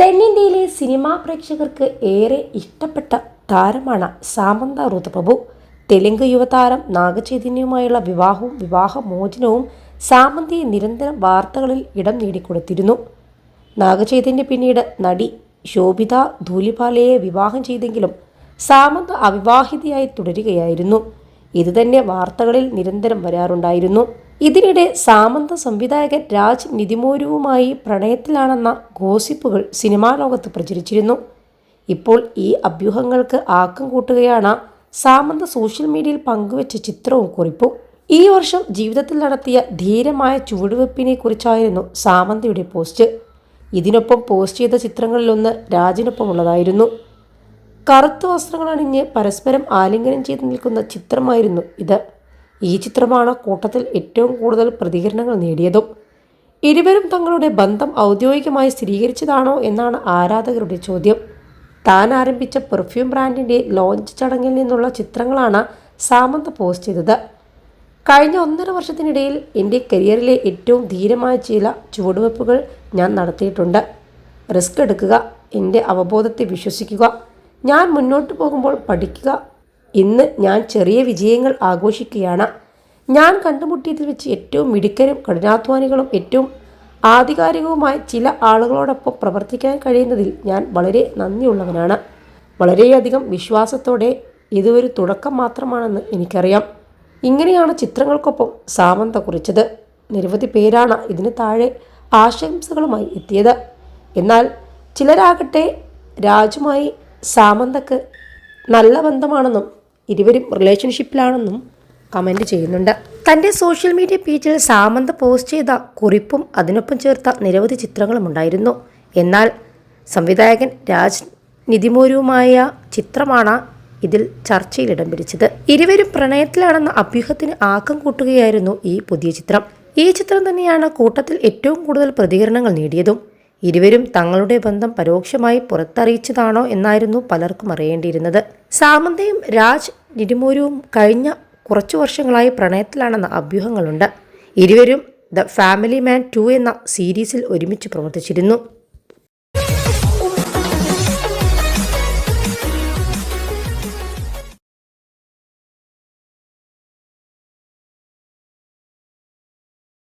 തെന്നിന്ത്യയിലെ cinema പ്രേക്ഷകർക്ക് ഏറെ ഇഷ്ടപ്പെട്ട താരമാണ് സാമന്ത ഋതുപ്രഭു. തെലുങ്ക് യുവതാരം നാഗചൈതന്യവുമായുള്ള വിവാഹവും വിവാഹമോചനവും സാമന്തയെ നിരന്തരം വാർത്തകളിൽ ഇടം നേടിക്കൊടുത്തിരുന്നു. നാഗചൈതന്യ പിന്നീട് നടി ശോഭിത ധൂലിപാലയെ വിവാഹം ചെയ്തെങ്കിലും സാമന്ത അവിവാഹിതയായി തുടരുകയായിരുന്നു. ഇതുതന്നെ വാർത്തകളിൽ നിരന്തരം വരാറുണ്ടായിരുന്നു. ഇതിനിടെ സാമന്ത സംവിധായകൻ രാജ് നിതിമോരുവുമായി പ്രണയത്തിലാണെന്ന ഗോസിപ്പുകൾ സിനിമാ ലോകത്ത് പ്രചരിച്ചിരുന്നു. ഇപ്പോൾ ഈ അഭ്യൂഹങ്ങൾക്ക് ആക്കം കൂട്ടുകയാണ് സാമന്ത സോഷ്യൽ മീഡിയയിൽ പങ്കുവച്ച ചിത്രവും കുറിപ്പും. ഈ വർഷം ജീവിതത്തിൽ നടത്തിയ ധീരമായ ചുവടുവെപ്പിനെ കുറിച്ചായിരുന്നു സാമന്തയുടെ പോസ്റ്റ്. ഇതിനൊപ്പം പോസ്റ്റ് ചെയ്ത ചിത്രങ്ങളിലൊന്ന് രാജിനൊപ്പമുള്ളതായിരുന്നു. കറുത്ത വസ്ത്രങ്ങൾ അണിഞ്ഞ് പരസ്പരം ആലിംഗനം ചെയ്ത് നിൽക്കുന്ന ചിത്രമായിരുന്നു ഇത്. ഈ ചിത്രമാണ് കൂട്ടത്തിൽ ഏറ്റവും കൂടുതൽ പ്രതികരണങ്ങൾ നേടിയതും. ഇരുവരും തങ്ങളുടെ ബന്ധം ഔദ്യോഗികമായി സ്ഥിരീകരിച്ചതാണോ എന്നാണ് ആരാധകരുടെ ചോദ്യം. താൻ ആരംഭിച്ച പെർഫ്യൂം ബ്രാൻഡിന്റെ ലോഞ്ച് ചടങ്ങിൽ നിന്നുള്ള ചിത്രങ്ങളാണ് സാമന്ത് പോസ്റ്റ് ചെയ്തത്. കഴിഞ്ഞ ഒന്നര വർഷത്തിനിടയിൽ എന്റെ കരിയറിലെ ഏറ്റവും ധീരമായ ചില ചുവടുവയ്പ്പുകൾ ഞാൻ നടത്തിയിട്ടുണ്ട്. റിസ്ക് എടുക്കുക എന്റെ അവബോധത്തെ വിശ്വസിക്കുക. ഞാൻ മുന്നോട്ട് പോകുമ്പോൾ പഠിക്കുക ഇന്ന് ഞാൻ ചെറിയ വിജയങ്ങൾ ആഘോഷിക്കുകയാണ്. ഞാൻ കണ്ടുമുട്ടിയതിൽ വെച്ച് ഏറ്റവും മിടുക്കരും കഠിനാധ്വാനികളും ഏറ്റവും ആധികാരികവുമായ ചില ആളുകളോടൊപ്പം പ്രവർത്തിക്കാൻ കഴിയുന്നതിൽ ഞാൻ വളരെ നന്ദിയുള്ളവനാണ്. വളരെയധികം വിശ്വാസത്തോടെ ഇതൊരു തുടക്കം മാത്രമാണെന്ന് എനിക്കറിയാം. ഇങ്ങനെയാണ് ചിത്രങ്ങൾക്കൊപ്പം സാമന്ത കുറിച്ചത്. നിരവധി പേരാണ് ഇതിന് താഴെ ആശംസകളുമായി എത്തിയത്. എന്നാൽ ചിലരാകട്ടെ രാജുമായി സാമന്തക്ക് നല്ല ബന്ധമാണെന്നും ഇരുവരും റിലേഷൻഷിപ്പിലാണെന്നും കമന്റ് ചെയ്യുന്നുണ്ട്. തന്റെ സോഷ്യൽ മീഡിയ പേജിൽ സാമന്ത പോസ്റ്റ് ചെയ്ത കുറിപ്പും അതിനൊപ്പം ചേർത്ത നിരവധി ചിത്രങ്ങളും ഉണ്ടായിരുന്നു. എന്നാൽ സംവിധായകൻ രാജ് നിതിമോരുവുമായ ചിത്രമാണ് ഇതിൽ ചർച്ചയിൽ ഇടം പിടിച്ചത്. ഇരുവരും പ്രണയത്തിലാണെന്ന അഭ്യൂഹത്തിന് ആക്കം കൂട്ടുകയായിരുന്നു ഈ പുതിയ ചിത്രം. ഈ ചിത്രം തന്നെയാണ് കൂട്ടത്തിൽ ഏറ്റവും കൂടുതൽ പ്രതികരണങ്ങൾ നേടിയതും. ഇരുവരും തങ്ങളുടെ ബന്ധം പരോക്ഷമായി പുറത്തറിയിച്ചതാണോ എന്നായിരുന്നു പലർക്കും അറിയേണ്ടിയിരുന്നത്. സാമന്തയും രാജ് നിരുമൂരുവും കഴിഞ്ഞ കുറച്ചു വർഷങ്ങളായി പ്രണയത്തിലാണെന്ന അഭ്യൂഹങ്ങളുണ്ട്. ഇരുവരും ദ ഫാമിലി മാൻ ടു എന്ന സീരീസിൽ ഒരുമിച്ച് പ്രവർത്തിച്ചിരുന്നു.